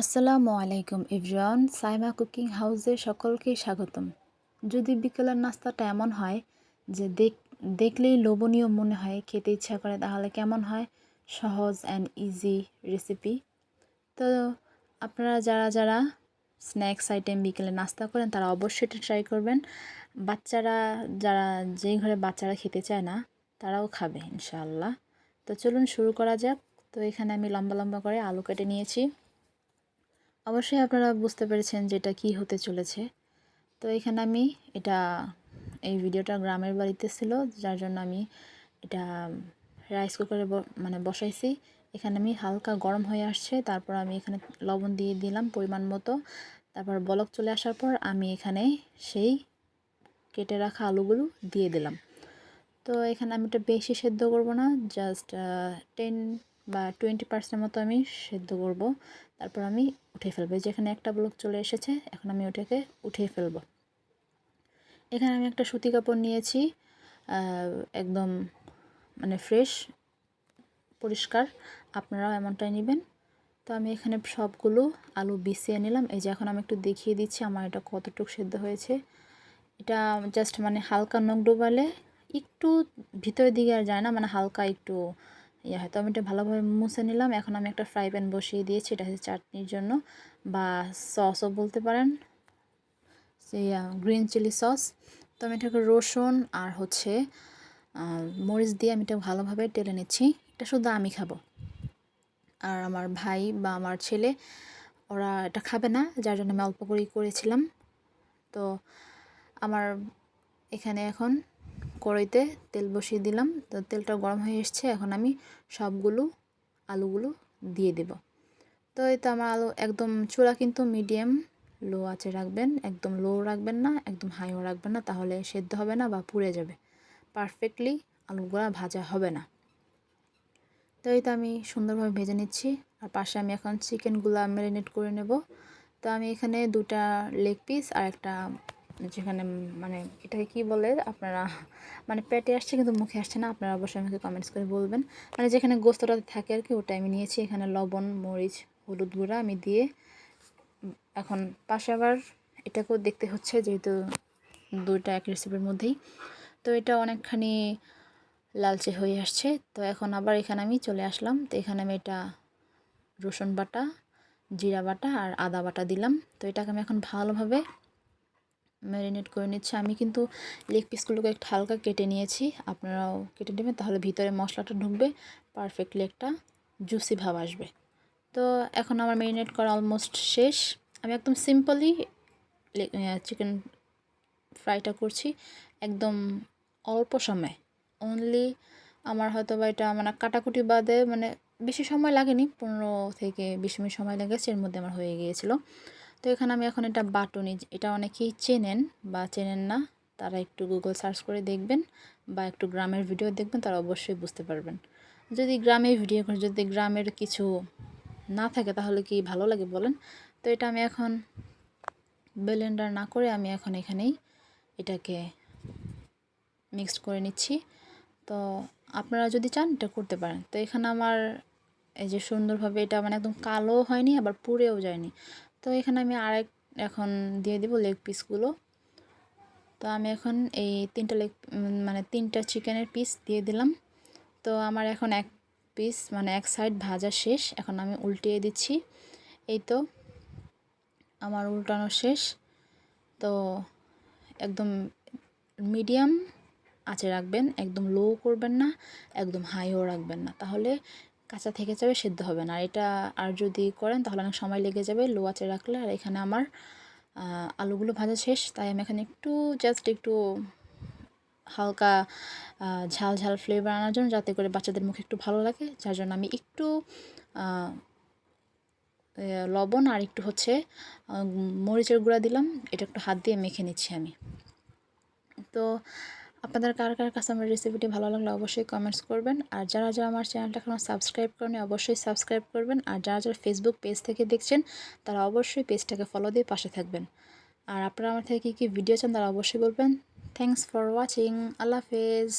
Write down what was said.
আসসালামু আলাইকুম everyone, Saima cooking হাউসে সকলকে স্বাগতম। যদি বিকেলের নাস্তাটা এমন হয় যে দেখ দেখলেই লোভনীয় মনে হয়, খেতে ইচ্ছা করে, তাহলে কেমন হয়? সহজ অ্যান্ড ইজি রেসিপি তো আপনারা যারা যারা স্ন্যাক্স আইটেম বিকেলে নাস্তা করেন, তারা অবশ্যই এটা ট্রাই করবেন। বাচ্চারা যারা যেই ঘরে বাচ্চারা খেতে চায় না, তারাও খাবে ইনশাআল্লাহ। তো চলুন শুরু করা যাক। তো এখানে আমি লম্বা লম্বা করে আলু কেটে নিয়েছি। অবশ্যই আপনারা বুঝতে পেরেছেন যে এটা কী হতে চলেছে। তো এখানে আমি এটা, এই ভিডিওটা গ্রামের বাড়িতে ছিল, যার জন্য আমি এটা রাইস কুকারে মানে বসাইছি। এখানে আমি হালকা গরম হয়ে আসছে, তারপর আমি এখানে লবণ দিয়ে দিলাম পরিমাণ মতো। তারপর বলক চলে আসার পর আমি এখানে সেই কেটে রাখা আলুগুলো দিয়ে দিলাম। তো এখানে আমি এটা বেশি সেদ্ধ করব না জাস্ট টেন বা টোয়েন্টি পার্সেন্ট মতো আমি সেদ্ধ করব। তারপর আমি উঠে ফেলব। যেখানে একটা ব্লক চলে এসেছে, এখন আমি ওটাকে উঠিয়ে ফেলব। এখানে আমি একটা সুতি কাপড় নিয়েছি একদম মানে ফ্রেশ পরিষ্কার। আপনারাও এমনটাই নেবেন। তো আমি এখানে সবগুলো আলু বিছিয়ে নিলাম। এই যে এখন আমি একটু দেখিয়ে দিচ্ছি আমার এটা কতটুকু সেদ্ধ হয়েছে। এটা জাস্ট মানে হালকা নখ ডোবালে, একটু ভিতরের দিকে আর যায় না মানে হালকা একটু ইয়ে হয় এটা ভালোভাবে মুছে নিলাম। এখন আমি একটা ফ্রাই প্যান বসিয়ে দিয়েছি, এটা হচ্ছে চাটনির জন্য বা সসও বলতে পারেন। গ্রিন চিলি সস তো আমি এটাকে রসুন আর হচ্ছে মরিচ দিয়ে আমি এটা ভালোভাবে টেলে নিচ্ছি। এটা শুধু আমি খাব। আর আমার ভাই বা আমার ছেলে, ওরা এটা খাবে না, যার জন্য আমি অল্প করেই করেছিলাম। তো আমার এখানে এখন কড়াইতে তেল বসিয়ে দিলাম। তো তেলটা গরম হয়ে এসছে, এখন আমি সবগুলো আলুগুলো দিয়ে দেব। তো এই তো আমার আলু একদম চূড়া কিন্তু মিডিয়াম লো আছে রাখবেন, একদম লো রাখবেন না, একদম হাইও রাখবেন না, তাহলে সেদ্ধ হবে না বা পুড়ে যাবে। পারফেক্টলি আলুগুলা ভাজা হবে না। তো এই তো আমি সুন্দরভাবে ভেজে নিচ্ছি, আর পাশে আমি এখন চিকেনগুলো ম্যারিনেট করে নেব। তো আমি এখানে দুটা লেগ পিস আর একটা যেখানে মানে এটাকে কি বলে? আপনারা মানে পেটে আসছে কিন্তু মুখে আসছে না, আপনারা অবশ্যই আমাকে কমেন্টস করে বলবেন। মানে যেখানে গোস্তটা থাকে আর কি, ওটা আমি নিয়েছি। এখানে লবণ, মরিচ, হলুদ গুঁড়া আমি দিয়ে এখন পাশে আবার এটাকেও দেখতে হচ্ছে যেহেতু দুইটা এক রেসিপির মধ্যেই। তো এটা অনেকখানি লালচে হয়ে আসছে। তো এখন আবার এখানে আমি চলে আসলাম। তো এখানে আমি এটা রসুন বাটা, জিরা বাটা আর আদা বাটা দিলাম। তো এটাকে আমি এখন ভালোভাবে ম্যারিনেট করে নিচ্ছে। আমি কিন্তু লেগ পিসগুলোকে একটু হালকা কেটে নিয়েছি। আপনারাও কেটে নেবেন, তাহলে ভিতরে মশলাটা ঢুকবে পারফেক্টলি একটা জুসি ভাব আসবে। তো এখন আমার ম্যারিনেট করা অলমোস্ট শেষ। আমি একদম সিম্পলি চিকেন ফ্রাইটা করছি একদম অল্প সময়। অনলি আমার হয়তো বা এটা মানে কাটাকুটি বাদে মানে বেশি সময় লাগেনি, পনেরো থেকে বিশ মিনিট সময় লেগেছে, এর মধ্যে আমার হয়ে গিয়েছিল। তো এখানে আমি এখন এটা বাটনি এটা অনেকেই চেনেন বা চেনেন না, তারা একটু গুগল সার্চ করে দেখবেন বা একটু গ্রামের ভিডিও দেখবেন, তারা অবশ্যই বুঝতে পারবেন। যদি গ্রামের ভিডিও করে যদি গ্রামের কিছু না থাকে, তাহলে কি ভালো লাগে বলেন? তো এটা আমি এখন ব্লেন্ডার না করে আমি এখন এখানেই এটাকে মিক্সড করে নিচ্ছি। তো আপনারা যদি চান, এটা করতে পারেন। তো এখানে আমার এই যে সুন্দরভাবে এটা মানে একদম কালো হয়নি, আবার পুড়েও যায়নি। তো এখানে আমি আরেক, এখন দিয়ে দিব লেগ পিসগুলো তো আমি এখন এই তিনটা লেগ মানে তিনটা চিকেনের পিস দিয়ে দিলাম। তো আমার এখন এক পিস মানে এক সাইড ভাজা শেষ। এখন আমি উল্টিয়ে দিচ্ছি। এই তো, আমার উল্টানো শেষ। তো একদম মিডিয়াম আঁচে রাখবেন, একদম লো করবেন না, একদম হাইও রাখবেন না। তাহলে কাঁচা থেকে যাবে, সেদ্ধ হবে না। আর এটা আর যদি করেন, তাহলে অনেক সময় লেগে যাবে লো আঁচে রাখলে। আর এখানে আমার আলুগুলো ভাজা শেষ। তাই আমি এখানে একটু জাস্ট একটু হালকা ঝাল ঝাল ফ্লেভার আনার জন্য, যাতে করে বাচ্চাদের মুখে একটু ভালো লাগে। যার জন্য আমি একটু লবণ আর একটু হচ্ছে মরিচের গুঁড়া দিলাম। এটা একটু হাত দিয়ে মেখে নিচ্ছি আমি। তো আপনাদের কার কার কাছে আমার রেসিপিটি ভালো লাগলে অবশ্যই কমেন্টস করবেন। আর যারা যারা আমার চ্যানেলটা এখনও সাবস্ক্রাইব করেনি অবশ্যই সাবস্ক্রাইব করবেন। আর যারা যারা ফেসবুক পেজ থেকে দেখছেন, তারা অবশ্যই পেজটাকে ফলো দিয়ে পাশে থাকবেন। আর আপনারা আমার থেকে কী কী ভিডিও চান, তারা অবশ্যই বলবেন। থ্যাংকস ফর ওয়াচিং আল্লাহ হাফেজ।